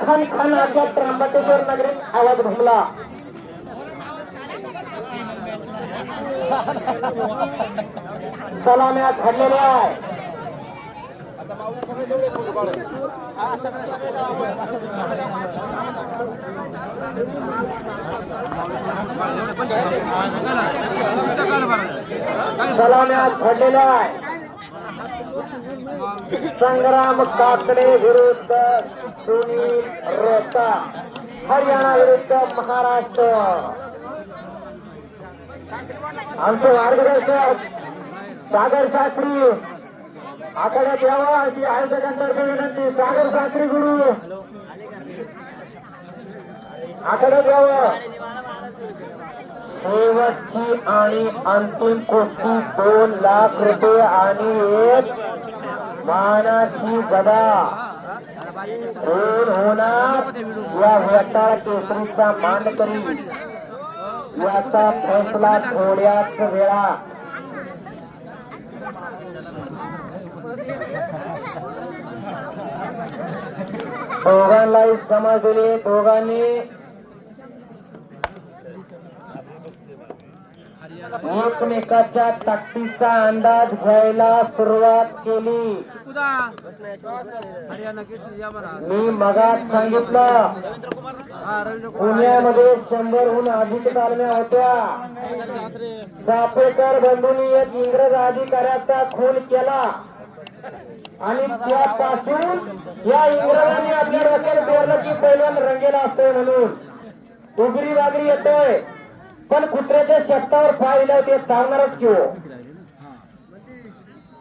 खान खान असा त्र्यंबकेश्वर नगरीत आवाज घुमला. सलाम्या घडलेल्या आहे सलाम्या घडलेल्या आहे संग्राम काकडे विरुद्ध सुनील रोहता हरियाणा विरुद्ध महाराष्ट्र आमचे मार्गदर्शक सागर शास्त्री आखाड्यात यावा अशी आयोजकांतर्फे विनंती सागर शास्त्री गुरु आखाड्यात यावं शेवटची आणि अंतिम कुस्ती दोन लाख रुपये आणि एक मानाची गदा. दोन होणार? या वेटाळ केसरीचा मांडकरी याचा फैसला थोड्याच वेळा. दोघांनाही समजले दोघांनी एकमेकाच्या ताकदीचा अंदाज घ्यायला सुरुवात केली. मी मगात सांगितलं पुण्यामध्ये शंभरहून अधिक तालम्या होत्या. चापेकर बंधूंनी एक इंग्रज अधिकाऱ्याचा खून केला. आणि त्यापासून या इंग्रजांनी आपल्या डोक्यात पेरलं की पहिल्यान रंगेला असतोय म्हणून. उगरी वागरी येतोय. पण कुत्र्याच्या शेपटावर पाहिलं ते चालणारच की हो?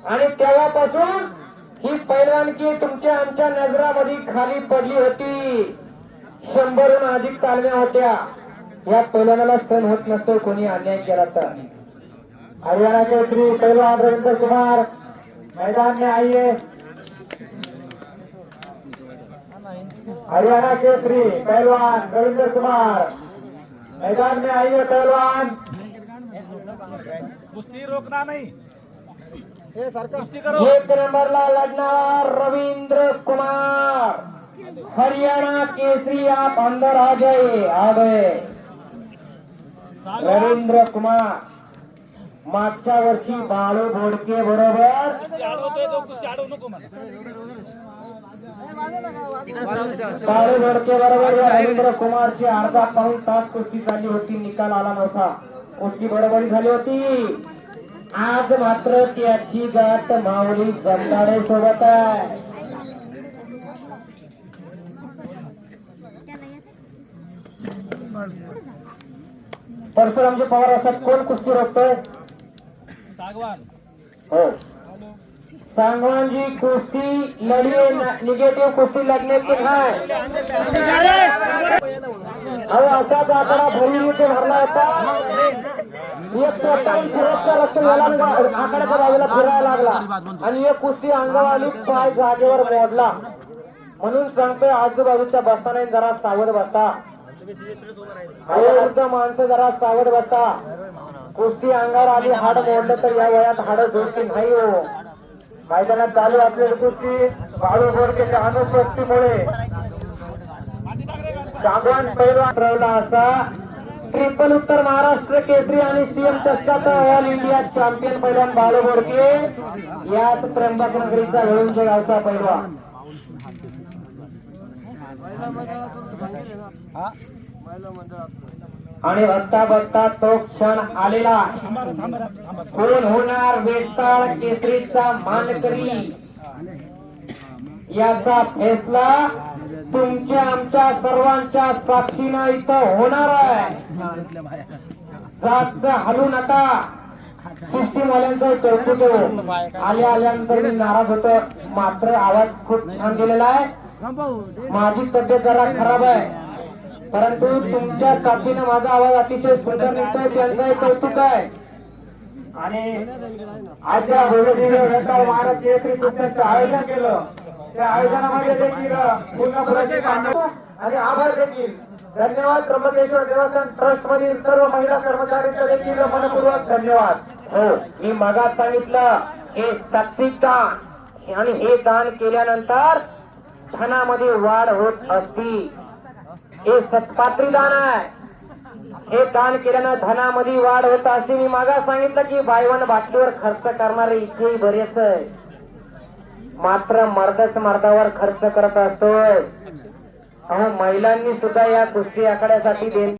आणि तेव्हापासून ही पैलवानकी तुमच्या आमच्या नजरामध्ये खाली पडली होती. शंभरहून अधिक तालम्या होत्या. या पैलवानाला सण होत नसतो कोणी अन्याय केला तर. हरियाणाचे श्री पैलवान रवींद्र कुमार मैदान में आइए हरियाणा के श्री पहलवान रविंद्र कुमार. मैदान में आइए पहलवान। कुस्ती रोकना नहीं। कुस्ती करो। एक नंबरला लढणार रवींद्र कुमार। हरियाणा केसरी आप अंदर आ गए आ गए। रवींद्र कुमार मागच्या वर्षी बाळू भोडके बरोबर। भोडके बरोबर रवींद्र कुमारची अर्धा पाऊन तास कुस्ती झाली होती. निकाल आला नव्हता. कुस्ती बरोबरी झाली होती. आज मात्र त्याची गाठ माऊली जमदाडे सोबत आहे. परशुरामजी पवार असतात कोण कुस्ती रोखतोय? सागवान. हो. सांगवानजी कुस्ती लढिए निगेटिव्ह कुस्ती लढणे की नाही? अहो असाच आकडा भरून भरला होता. एक स्वतः सुरक्षा रक्षण याला आकड्याच्या बाजूला फिरायला लागला. आणि एक कुस्ती अंगवाली पाय जागेवर मोडला. म्हणून सांगतोय आजूबाजूच्या बसताना जरा सावध बसा. वयोवृद्ध माणसं जरा सावध बसा. कुस्ती अंगावर आली हाड मोडलं तर या वयात हाड झोडती नाही हो. मैदानात चालू असलेली कुस्ती बाळू बोरकेच्या अनुपस्थितीमुळे. सांगवान पैलवान ठरवला असा. ट्रिपल उत्तर महाराष्ट्र केसरी आणि सीएम चषकाचा ऑल इंडिया चॅम्पियन पैलवान बाळू बोरके याच त्र्यंबक नगरीचा वेळूंच्या गावचा पैलवान. आणि बघता बघता तो क्षण आलेला. कोण होणार वेताळ केसरीचा मानकरी? याचा फैसला तुमच्या आमच्या सर्वांच्या साक्षीनं इथं होणार आहे. जास्त हलू नका. सिस्टीमवाल्यांचं चौकतो आल्या आल्यानंतर मी नाराज होतो. मात्र आवाज खूप छान दिलेला आहे. माझी तब्येत जरा खराब आहे. परंतु तुमच्या साथीनं माझा आवाज अतिशय सुंदर निघतोय त्यांचंही कौतुक आहे. आणि आजच्या भोजनीय महाराज केसरी कुस्त्यांचं आयोजन केलं. त्या आयोजनामध्ये देखील पूर्ण आणि आभार देखील. धन्यवाद त्र्यंबकेश्वर देवस्थान ट्रस्ट मधील सर्व महिला कर्मचाऱ्यांचा देखील मनपूर्वक धन्यवाद. हो मी मगात सांगितलं हे सात्विक दान. आणि हे दान केल्यानंतर धनामध्ये वाढ होत असती. हे सत्पात्री दान आहे. हे दान केल्यानं धनामध्ये वाढ होत असते मी मागा सांगितलं की बायवन बाटलीवर खर्च करणारे इथेही बरेच आहे. मात्र मर्दच मर्दावर खर्च करत असतोय. अहो महिलांनी सुद्धा या कुस्ती आखाड्यासाठी देण